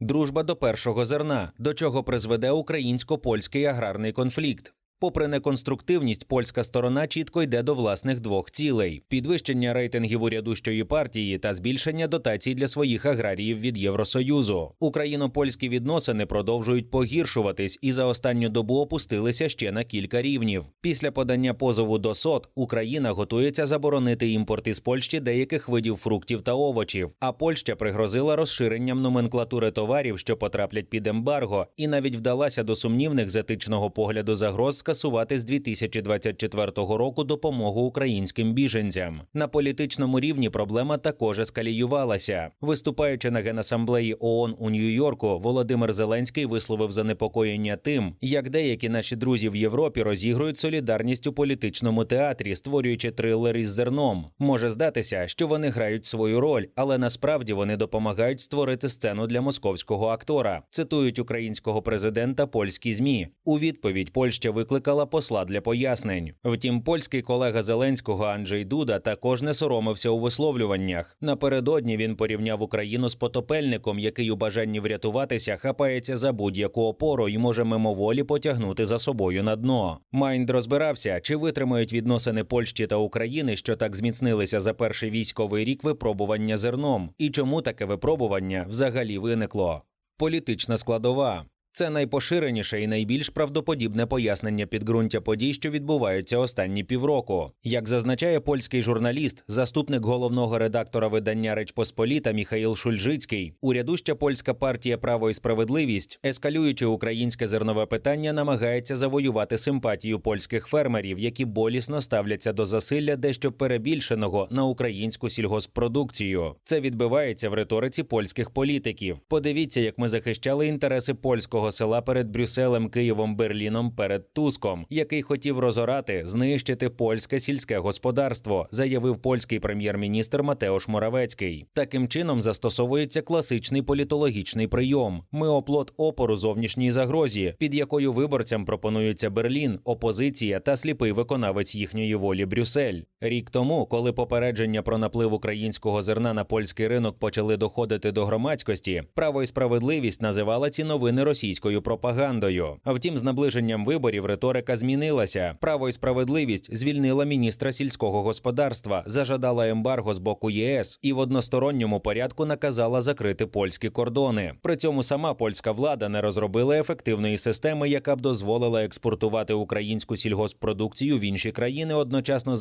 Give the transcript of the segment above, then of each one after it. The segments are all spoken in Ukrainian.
Дружба до першого зерна, до чого призведе українсько-польський аграрний конфлікт. Попри неконструктивність, польська сторона чітко йде до власних двох цілей: підвищення рейтингів урядущої партії та збільшення дотацій для своїх аграріїв від Євросоюзу. Україно-польські відносини продовжують погіршуватись і за останню добу опустилися ще на кілька рівнів. Після подання позову до СОТ Україна готується заборонити імпорт із Польщі деяких видів фруктів та овочів. А Польща пригрозила розширенням номенклатури товарів, що потраплять під ембарго, і навіть вдалася до сумнівних з етичного погляду загроз скасувати з 2024 року допомогу українським біженцям. На політичному рівні проблема також ескаліювалася. Виступаючи на генасамблеї ООН у Нью-Йорку, Володимир Зеленський висловив занепокоєння тим, як деякі наші друзі в Європі розігрують солідарність у політичному театрі, створюючи трилер із зерном. Може здатися, що вони грають свою роль, але насправді вони допомагають створити сцену для московського актора. Цитують українського президента польські змі. У відповідь Польща викликала посла для пояснень. Втім, польський колега Зеленського Анджей Дуда також не соромився у висловлюваннях. Напередодні він порівняв Україну з потопельником, який у бажанні врятуватися хапається за будь-яку опору і може мимоволі потягнути за собою на дно. Майнд розбирався, чи витримають відносини Польщі та України, що так зміцнилися за перший військовий рік випробування зерном, і чому таке випробування взагалі виникло. Політична складова. Це найпоширеніше і найбільш правдоподібне пояснення підґрунтя подій, що відбуваються останні півроку. Як зазначає польський журналіст, заступник головного редактора видання Реч Посполіта Міхаїл Шульжицький, урядуща польська партія Право і справедливість, ескалюючи українське зернове питання, намагається завоювати симпатію польських фермерів, які болісно ставляться до засилля дещо перебільшеного на українську сільгоспродукцію. Це відбивається в риториці польських політиків. Подивіться, як ми захищали інтереси польського села перед Брюсселем, Києвом, Берліном, перед Туском, який хотів розорати, знищити польське сільське господарство, заявив польський прем'єр-міністр Матеош Моравецький. Таким чином застосовується класичний політологічний прийом. Ми оплот опору зовнішній загрозі, під якою виборцям пропонується Берлін, опозиція та сліпий виконавець їхньої волі Брюссель. Рік тому, коли попередження про наплив українського зерна на польський ринок почали доходити до громадськості, право і справедливість називала ці новини російською пропагандою. Втім, з наближенням виборів риторика змінилася. Право і справедливість звільнила міністра сільського господарства, зажадала ембарго з боку ЄС і в односторонньому порядку наказала закрити польські кордони. При цьому сама польська влада не розробила ефективної системи, яка б дозволила експортувати українську сільгоспродукцію в інші країни, одночасно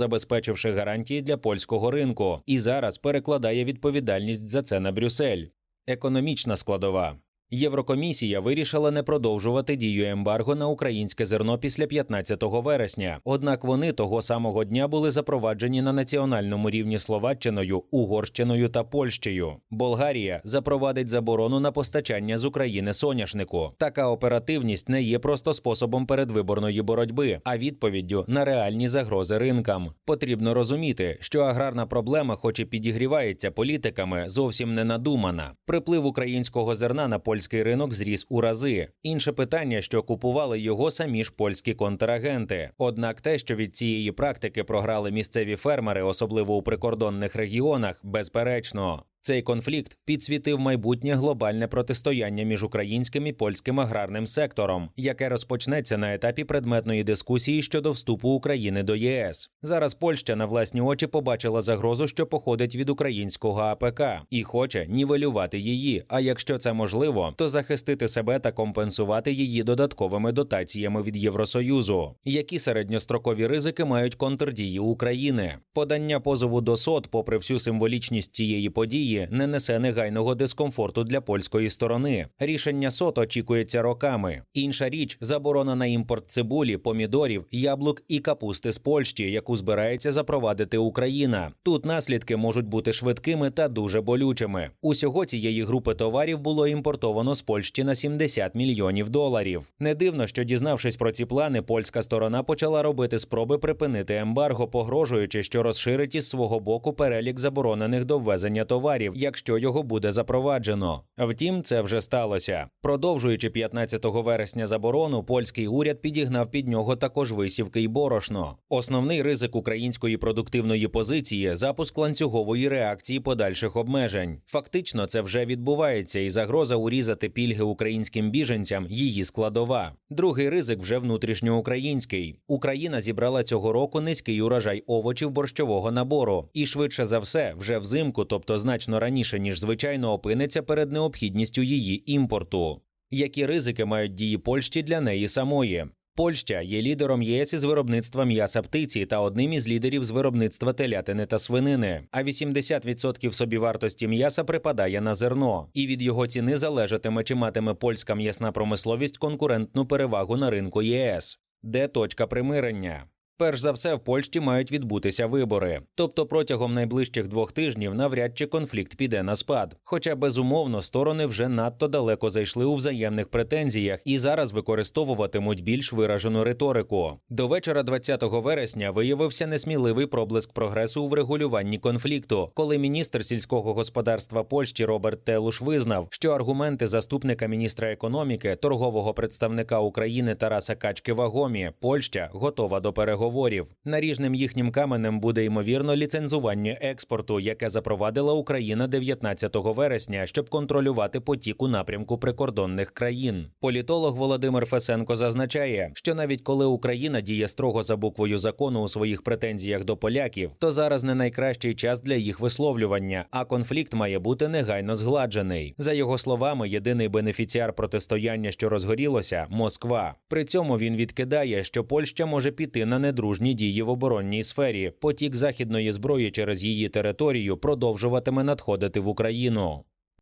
забезпечивши гарантії для польського ринку, і зараз перекладає відповідальність за це на Брюссель. Економічна складова. Єврокомісія вирішила не продовжувати дію ембарго на українське зерно після 15 вересня. Однак вони того самого дня були запроваджені на національному рівні Словаччиною, Угорщиною та Польщею. Болгарія запровадить заборону на постачання з України соняшнику. Така оперативність не є просто способом передвиборної боротьби, а відповіддю на реальні загрози ринкам. Потрібно розуміти, що аграрна проблема, хоч і підігрівається політиками, зовсім не надумана. Приплив українського зерна на польський ринок зріс у рази. Інше питання, що купували його самі ж польські контрагенти. Однак те, що від цієї практики програли місцеві фермери, особливо у прикордонних регіонах, безперечно. Цей конфлікт підсвітив майбутнє глобальне протистояння між українським і польським аграрним сектором, яке розпочнеться на етапі предметної дискусії щодо вступу України до ЄС. Зараз Польща на власні очі побачила загрозу, що походить від українського АПК, і хоче нівелювати її. А якщо це можливо, то захистити себе та компенсувати її додатковими дотаціями від Євросоюзу. Які середньострокові ризики мають контрдії України? Подання позову до СОД, попри всю символічність цієї події, не несе негайного дискомфорту для польської сторони. Рішення СОТ очікується роками. Інша річ заборона на імпорт цибулі, помідорів, яблук і капусти з Польщі, яку збирається запровадити Україна. Тут наслідки можуть бути швидкими та дуже болючими. Усього цієї групи товарів було імпортовано з Польщі на 70 мільйонів доларів. Не дивно, що дізнавшись про ці плани, польська сторона почала робити спроби припинити ембарго, погрожуючи, що розширить із свого боку перелік заборонених до ввезення товарів. Товарів, якщо його буде запроваджено. Втім, це вже сталося. Продовжуючи 15 вересня заборону, польський уряд підігнав під нього також висівки й борошно. Основний ризик української продуктивної позиції запуск ланцюгової реакції подальших обмежень. Фактично, це вже відбувається, і загроза урізати пільги українським біженцям її складова. Другий ризик вже внутрішньоукраїнський. Україна зібрала цього року низький урожай овочів борщового набору, і швидше за все, вже взимку, тобто значно раніше ніж звичайно, опиниться перед необхідністю її імпорту. Які ризики мають дії Польщі для неї самої? Польща є лідером ЄС із виробництва м'яса птиці та одним із лідерів з виробництва телятини та свинини. А 80% собівартості м'яса припадає на зерно, і від його ціни залежатиме, чи матиме польська м'ясна промисловість конкурентну перевагу на ринку ЄС. Де точка примирення? Перш за все, в Польщі мають відбутися вибори. Тобто протягом найближчих двох тижнів навряд чи конфлікт піде на спад. Хоча безумовно сторони вже надто далеко зайшли у взаємних претензіях і зараз використовуватимуть більш виражену риторику. До вечора 20 вересня виявився несміливий проблиск прогресу у врегулюванні конфлікту, коли міністр сільського господарства Польщі Роберт Телуш визнав, що аргументи заступника міністра економіки, торгового представника України Тараса Качки вагомі, Польща готова до переговорів. Наріжним їхнім каменем буде ймовірно ліцензування експорту, яке запровадила Україна 19 вересня, щоб контролювати потік у напрямку прикордонних країн. Політолог Володимир Фесенко зазначає, що навіть коли Україна діє строго за буквою закону у своїх претензіях до поляків, то зараз не найкращий час для їх висловлювання, а конфлікт має бути негайно згладжений. За його словами, єдиний бенефіціар протистояння, що розгорілося Москва. При цьому він відкидає, що Польща може піти на недружні дії в оборонній сфері. Потік західної зброї через її територію продовжуватиме надходити в Україну.